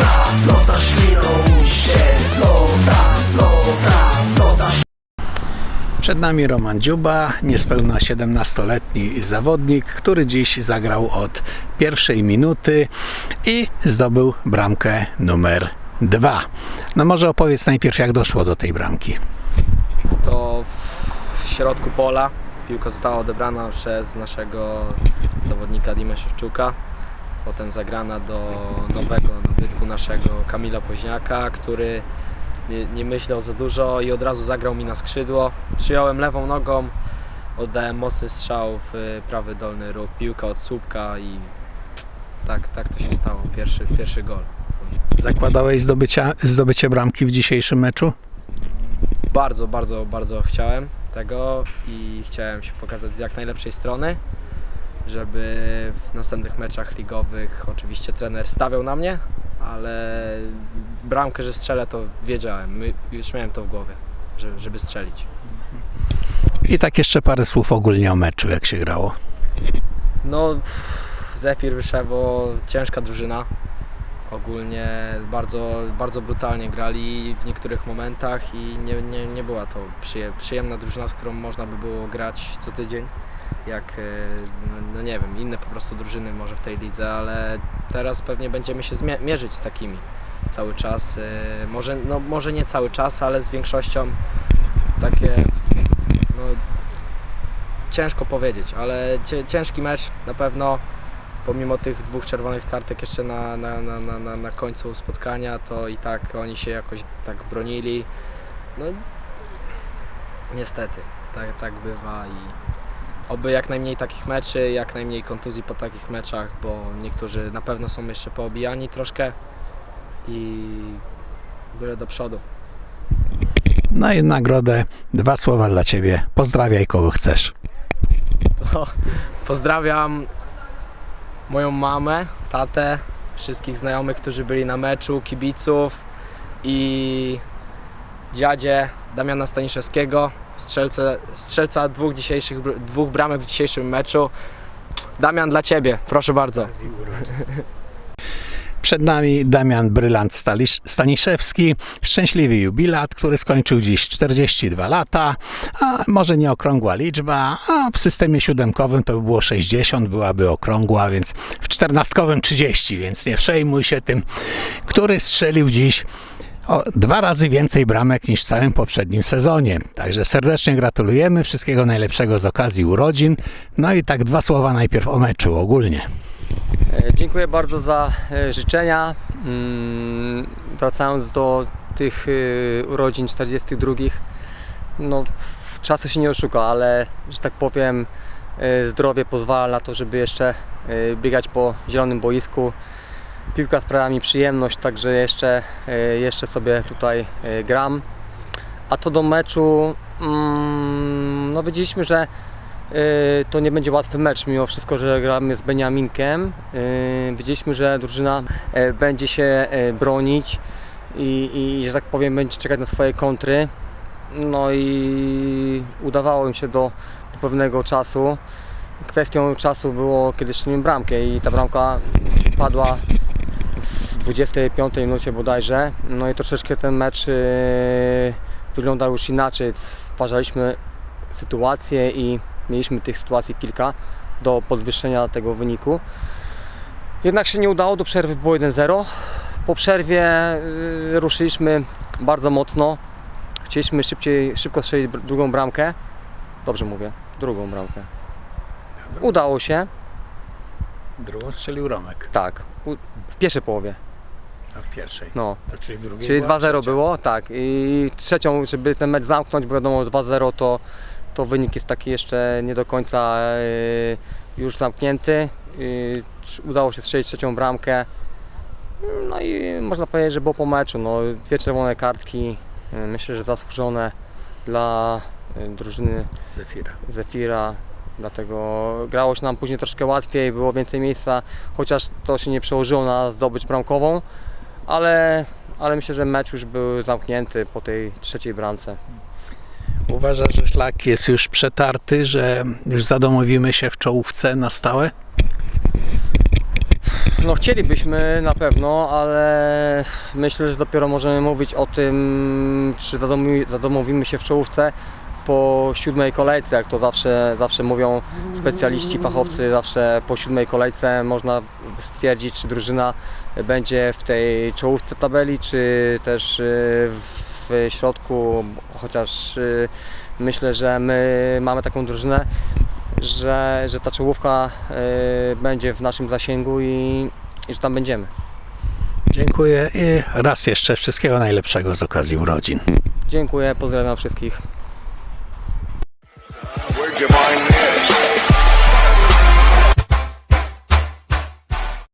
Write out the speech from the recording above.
flota Świrą się flota, flota, flota Przed nami Roman Dziuba, niespełna 17-letni zawodnik, który dziś zagrał od pierwszej minuty i zdobył bramkę numer dwa. No może opowiedz najpierw jak doszło do tej bramki. to w środku pola piłka została odebrana przez naszego zawodnika Dimę Szewczuka. Potem zagrana do nowego naszego Kamila Poźniaka, który nie, nie myślał za dużo i od razu zagrał mi na skrzydło. Przyjąłem lewą nogą, oddałem mocny strzał w prawy dolny róg, piłka od słupka i tak, tak to się stało, pierwszy, pierwszy gol. Zakładałeś zdobycia, zdobycie bramki w dzisiejszym meczu? bardzo, bardzo, bardzo chciałem tego i chciałem się pokazać z jak najlepszej strony, żeby w następnych meczach ligowych oczywiście trener stawiał na mnie, ale bramkę, że strzelę to wiedziałem, My- już miałem to w głowie, że- żeby strzelić. I tak jeszcze parę słów ogólnie o meczu, jak się grało. No, Zefir Wyszewo, ciężka drużyna. Ogólnie bardzo, bardzo brutalnie grali w niektórych momentach i nie, nie, nie była to przyje, przyjemna drużyna, z którą można by było grać co tydzień. Jak, e, no, nie wiem, inne po prostu drużyny może w tej lidze, ale teraz pewnie będziemy się mierzyć z takimi cały czas. E, Może, no, może nie cały czas, ale z większością takie no, ciężko powiedzieć, ale ciężki mecz na pewno. Pomimo tych dwóch czerwonych kartek jeszcze na, na, na, na, na końcu spotkania, to i tak oni się jakoś tak bronili. No niestety, tak, tak bywa i oby jak najmniej takich meczy, jak najmniej kontuzji po takich meczach, bo niektórzy na pewno są jeszcze poobijani troszkę i byle do przodu. No i nagrodę, dwa słowa dla Ciebie. Pozdrawiaj kogo chcesz. To pozdrawiam moją mamę, tatę, wszystkich znajomych, którzy byli na meczu, kibiców i dziadzie Damiana Staniszewskiego, strzelce, strzelca dwóch, dzisiejszych, dwóch bramek w dzisiejszym meczu. Damian dla Ciebie, proszę bardzo. Przed nami Damian Brylant Staniszewski, szczęśliwy jubilat, który skończył dziś 42 lata, a może nie okrągła liczba, a w systemie siódemkowym to by było 60, byłaby okrągła, więc w czternastkowym 30, więc nie przejmuj się tym, który strzelił dziś o dwa razy więcej bramek niż w całym poprzednim sezonie. Także serdecznie gratulujemy, wszystkiego najlepszego z okazji urodzin. No i tak dwa słowa najpierw o meczu ogólnie. E, Dziękuję bardzo za e, życzenia. Mm, Wracając do tych e, urodzin 42. No, czasu się nie oszuka, ale że tak powiem, zdrowie pozwala na to, żeby jeszcze biegać po zielonym boisku. Piłka sprawia mi przyjemność, także jeszcze, e, jeszcze sobie tutaj e, gram. A co do meczu, mm, no widzieliśmy, że Yy, to nie będzie łatwy mecz, mimo wszystko, że gramy z Beniaminkiem. Widzieliśmy, że drużyna e, będzie się e, bronić i, i, że tak powiem, będzie czekać na swoje kontry. No i udawało im się do, do pewnego czasu. Kwestią czasu było, kiedy strzeliłem bramkę i ta bramka padła 25 minucie bodajże. No i troszeczkę ten mecz yy, wyglądał już inaczej. Stwarzaliśmy sytuacje i mieliśmy tych sytuacji kilka do podwyższenia tego wyniku. Jednak się nie udało, do przerwy było 1-0. Po przerwie y, ruszyliśmy bardzo mocno. Chcieliśmy szybciej, szybko strzelić drugą bramkę. Dobrze mówię, drugą bramkę. Udało się, Drugą strzelił Romek, tak, w pierwszej połowie. A w pierwszej. No. To czyli w drugiej Czyli była 2-0 trzecia. było, tak. I trzecią, żeby ten mecz zamknąć, bo wiadomo 2-0 to, to wynik jest taki jeszcze nie do końca e, już zamknięty. Udało się strzelić trzecią bramkę. No i można powiedzieć, że było po meczu. No, dwie czerwone kartki, e, myślę, że zasłużone dla e, drużyny Zefira. Zefira. Dlatego grało się nam później troszkę łatwiej, było więcej miejsca, chociaż to się nie przełożyło na zdobycz bramkową, ale, ale myślę, że mecz już był zamknięty po tej trzeciej bramce. Uważasz, że szlak jest już przetarty, że już zadomowimy się w czołówce na stałe? No chcielibyśmy na pewno, ale myślę, że dopiero możemy mówić o tym, czy zadomowimy się w czołówce po siódmej kolejce, jak to zawsze, zawsze mówią specjaliści, fachowcy, zawsze po siódmej kolejce można stwierdzić, czy drużyna będzie w tej czołówce tabeli, czy też y, w środku, chociaż y, myślę, że my mamy taką drużynę, że, że ta czołówka y, będzie w naszym zasięgu i, i że tam będziemy. Dziękuję i raz jeszcze wszystkiego najlepszego z okazji urodzin. Dziękuję, pozdrawiam wszystkich. divine